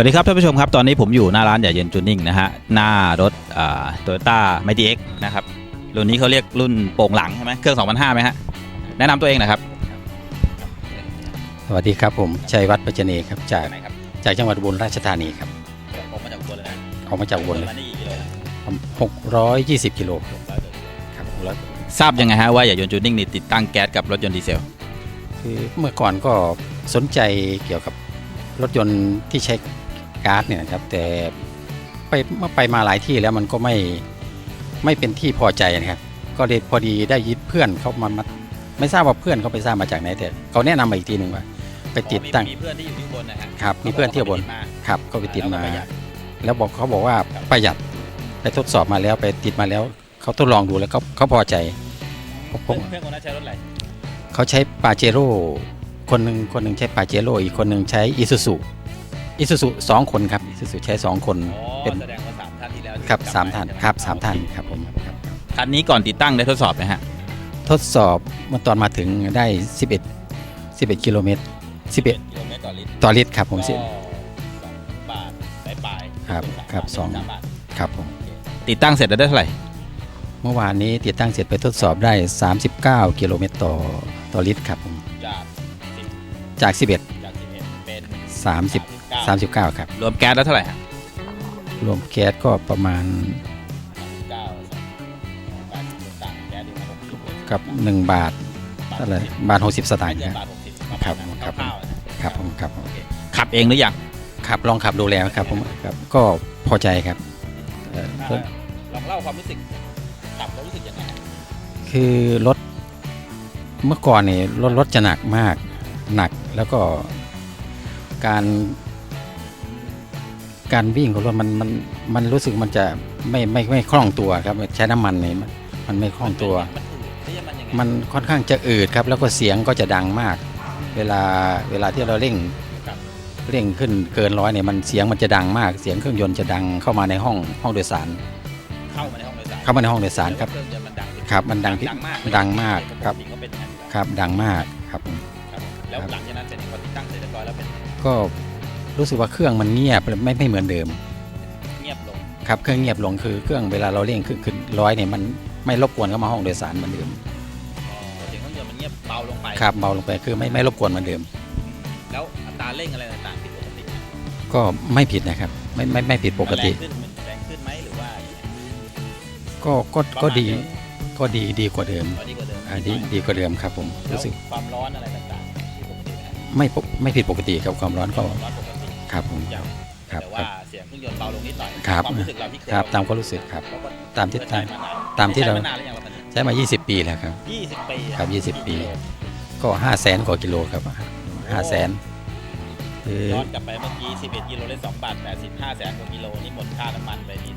วัสดีครับท่านผู้ชมครับ ตอนนี้ผมอยู่หน้าร้านใหญ่เย็นจูนิ่งนะฮะ หน้ารถโตโยต้าไมตี้เอ็กนะครับ รุ่นนี้เขาเรียกรุ่นโป่งหลังใช่ไหมเครื่อง2005ไหมฮะ แนะนำตัวเองหนะครับ สวัสดีครับผมชัยวัฒน์ปัจเจเนครับจากไหนครับ จากจังหวัดอุบลราชธานีครับผมมาจากอุบลเลยนะออกมาจากอุบลเลยมานี่กี่กิโลนะหกร้อยยี่สิบกิโล600กิโลครับแล้วทราบยังไงฮะว่าใหญ่ยนต์จูนิ่งนี่ติดตั้งแก๊สกับรถยนต์ดีเซล คือเมื่อก่อนก็สนใจเกี่ยวกับรถยนต์ที่ใช้ ก๊าซเนี่ยนะครับ แต่ไปเมื่อไปมาหลายที่แล้วมันก็ไม่ไม่เป็นที่พอใจนะครับ ก็เลยพอดีได้ยิดเพื่อนเขามามาไม่ทราบว่าเพื่อนเขาไปทราบมาจากไหนแต่เขาแนะนำมาอีกทีหนึ่งว่า ไปติดตั้ง มีเพื่อนที่อยู่ที่อุบลนะฮะครับมีเพื่อนที่อุบลขาครับก็ไปติดมาแล้วก็ประหยัดแล้วบอกเขาบอกว่าประหยัดไปทดสอบมาแล้วไปติดมาแล้วเขาทดลองดูแล้วเขาเขาพอใจผมเพื่อนเพื่อนคนนั้นใช้รถอะไรเขาใช้ปาเจโร่คนหนึ่งคนหนึ่งใช้ปาเจโร่อีกคนหนึ่งใช้อิซูซุ อิซูซุสองคนครับอิซูซุใช้สองคนอ๋อเป็นแสดงว่าสามท่านที่แล้วที่ครับจำสามท่านได้ใช่ไหครับสามท่านครับผมครับคันนี้ก่อนติดตั้งได้ทดสอบไหมฮะทดสอบเมื่อตอนมาถึงได้ 11 11กิโลเมตร11กิโลเมตรต่อลิตรต่อลิตรครับผมสิก็สองบาทปลายปลายๆครับครับสองามบาทครับผมติดตั้งเสร็จแล้วได้เท่าไหร่เมื่อวานนี้ติดตั้งเสร็จไปทดสอบได้ 39 กิโลเมตรต่อต่อลิตรครับผมจากสิบจาก 11จากสิบเอ็ดเป็น30 39 ครับ รวมแก๊สแล้วเท่าไหร่ฮะรวมแก๊สก็ประมาณเก้าสองบาทต่างแก๊สดีมาหกสิบกับ1บาทเท่าไหร่บาท60 สตางค์ไม่เกินครับบาทหกสิบครับปะมาณนั้นครับคร่าวๆนะครับผมครับผมขับเองหรือยังขับลองขับดูแล้วครับผมครับก็พอใจครับเอ่อรถลองเล่าความรู้สึกขับแล้วรู้สึกยังไงฮะคือรถเมื่อก่อนนี่รถรถจะหนักมากหนักแล้วก็การ การวิ่งของรถมันมันมันรู้สึกมันจะไม่ไม่ไม่คล่องตัวครับใช้น้ำมันนี่มันมันไม่คล่องตัว มันอืดหรือยังมันยังไงมันค่อนข้างจะอืดครับ แล้วก็เสียงก็จะดังมาก เวลาเวลาที่เราเร่งครับเร่งขึ้นเกินร้อยเนี่ยมันเสียงมันจะดังมาก เสียงเครื่องยนต์จะดังเข้ามาในห้องห้องโดยสาร เข้ามาในห้องโดยสารเข้ามาในห้องโดยสารครับเครื่องยนต์มันดังผิดครับมันดังผิดดังมากดังมากครับปกติก็เป็นอย่างนั้นอยู่แล้วครับดังมากครับผม ครับ แล้วหลังจากนั้นเป็นพอติดตั้งเสร็จเรียบร้อยแล้วเป็นยังไงก็ รู้สึกว่าเครื่องมันเงียบไม่ไม่เหมือนเดิม เงียบลงครับเครื่องเงียบลงคือเครื่องเวลาเราเร่งขึ้นขึ้นร้อยเนี่ยมันไม่รบกวนเข้ามาห้องโดยสารเหมือนเดิมอ๋อเสียงเครื่องยนต์มันเงียบเบาลงไปครับเบาลงไปคือไม่ไม่รบกวนเหมือนเดิมอืมแล้วอัตราเร่งอะไรต่างๆผิดปกติไหมก็ไม่ผิดนะครับไม่ไม่ไม่ผิดปกติแรงขึ้นมันแรงขึ้นไหมหรือว่ายังไงก็ก็ก็ดีก็ดีดีกว่าเดิมตอนนี้ก็เดิมอ่าดีดีกว่าเดิมครับผมแล้วรู้สึกความร้อนอะไรต่างๆผิดปกติไหมฮะไม่ปกไม่ผิดปกติครับความร้อนก็ความร้อนปกติ ครับผมอย่างครับแต่คว่ารับเสียงเครื่องยนต์เบาลงนิดหน่อยครับความรู้สึกเราที่เคยครับตามความรู้สึกครับเราก็ตามที่ใช้ตามมานานตามที่เราใช้มานานหรือยังเราคันนี้ใช้มา 20 ปีแล้วครับยี่สิบปีครับ 20 ปีกิโลก็ 5 0 0แสนกว่ากิโลครับห้าแสนคือย้อนกลับไปเมื่อกี้ 11 กิโลได้2บาท80 5แสนกว่ากิโลนี่หมดค่าน้ำมันไปนี่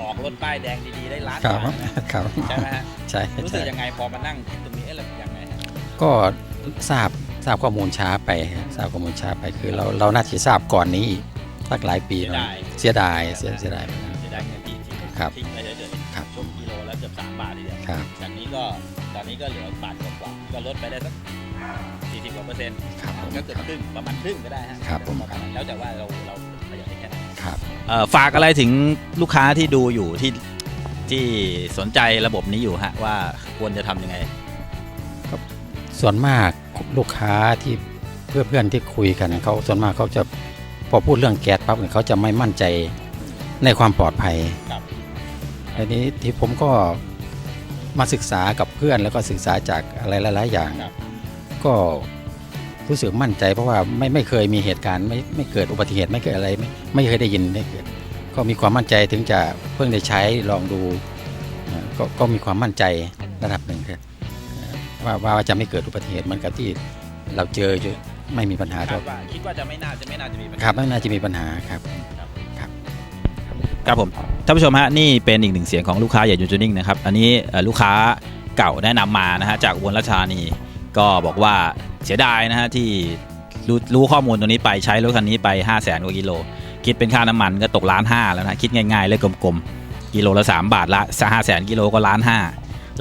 ออกรถป้ายแดงดีๆได้ล้านครับบาทนะครับใช่ไหมฮะใช่รู้สึกใช่ยังไงพอมานั่งคิดตรงนี้เอ๊ะเรายังไงฮะก็ทราบ ทราบข้อมูลช้าไปครับทราบข้อมูลช้าไปคือเราเราน่าจะทราบก่อนนี้อีกสักหลายปีเสียแล้วดายเสียดายเสียเสียดายไปแล้วเสียดายเงินที่ทิ้งครับทิ้งไปเฉยครับๆช่วงกิโลแล้วเกือบ3บาททีเดียวครับจากนี้ก็ตอนนี้ก็เหลือบาทกว่าๆก็ลดไปได้สัก40กว่าเปอร์เซ็นต์ครับผมก็เกือบครึ่งประมาณครึ่งก็ได้ฮะครับผมประมาณนั้นแล้วแต่ว่าเราเราประหยัดได้แค่ไหนครับฝากอะไรถึงลูกค้าที่ดูอยู่ที่ที่สนใจระบบนี้อยู่ฮะว่าควรจะทำยังไง ส่วนมากลูกค้าที่เพื่อนเพื่อนๆที่คุยกันเขาส่วนมากเขาจะพอพูดเรื่องแก๊สปั๊บเนี่ยเขาจะไม่มั่นใจในความปลอดภัยครับอันนี้ที่ผมก็มาศึกษากับเพื่อนแล้วก็ศึกษาจากอะไรหลาย ๆ อย่างครับก็รู้สึกมั่นใจเพราะว่าไม่ไม่เคยมีเหตุการณ์ไม่ไม่เกิดอุบัติเหตุไม่เกิดอะไรไม่ไม่เคยได้ยินได้เกิดก็มีความมั่นใจถึงจะเพิ่งได้ใช้ลองดูเอ่อก็ก็มีความมั่นใจระดับหนึ่งครับเอ่อ ว่าว่าจะไม่เกิดอุบัติเหตุเหมือนกับที่เราเจออยู่ไม่มีปัญหาคาเท่าดว่าคิดว่าจะไม่น่าจะไม่น่าจะมีปัญหาครับไม่น่าจะมีปัญหาครับ ครับผมท่านผู้ชมฮะนี่เป็นอีกหนึ่งเสียงของลูกค้าใหญ่ยูจูนิ่งนะครับอันนี้เอ่อลูกค้าเก่าแนะนำมานะฮะจากอุบลราชธานีก็บอกว่าเสียดายนะฮะที่รู้รู้ข้อมูลตรงนี้ไปใช้รถคันนี้ไป5 0 0แสนกว่ากิโล คิดเป็นค่าน้ำมันก็ตกล้านห้าแล้วนะคิดง่ายๆเลยกลมๆกิโลละ3บาทละห้าแสนกิโลก็ล้านห้า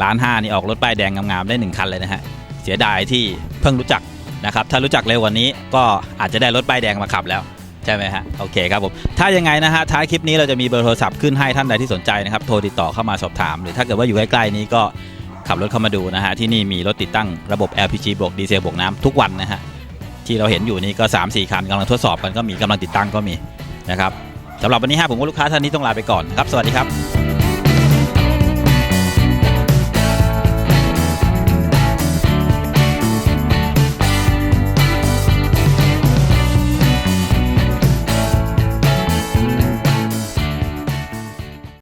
ล้านห้านี่ออกรถป้ายแดงงามๆได้หนึ่งคันเลยนะฮะ เสียดายที่เพิ่งรู้จักนะครับ ถ้ารู้จักเร็วกว่านี้ก็อาจจะได้รถป้ายแดงมาขับแล้วใช่ไหมฮะ โอเคครับผม ถ้ายังไงนะฮะ ท้ายคลิปนี้เราจะมีเบอร์โทรศัพท์ขึ้นให้ท่านใดที่สนใจนะครับ โทรติดต่อเข้ามาสอบถาม หรือถ้าเกิดว่าอยู่ใกล้ๆนี้ก็ขับรถเข้ามาดูนะฮะ ที่นี่มีรถติดตั้งระบบ LPG บวกดีเซลบวกน้ำทุกวันนะฮะที่เราเห็นอยู่นี่ก็ 3-4 คันกำลังทดสอบกันก็มีกำลังติดตั้งก็มีนะครับสำหรับวันนี้ฮะผมกับลูกค้าท่านนี้ต้องลาไปก่อนครับ สวัสดีครับ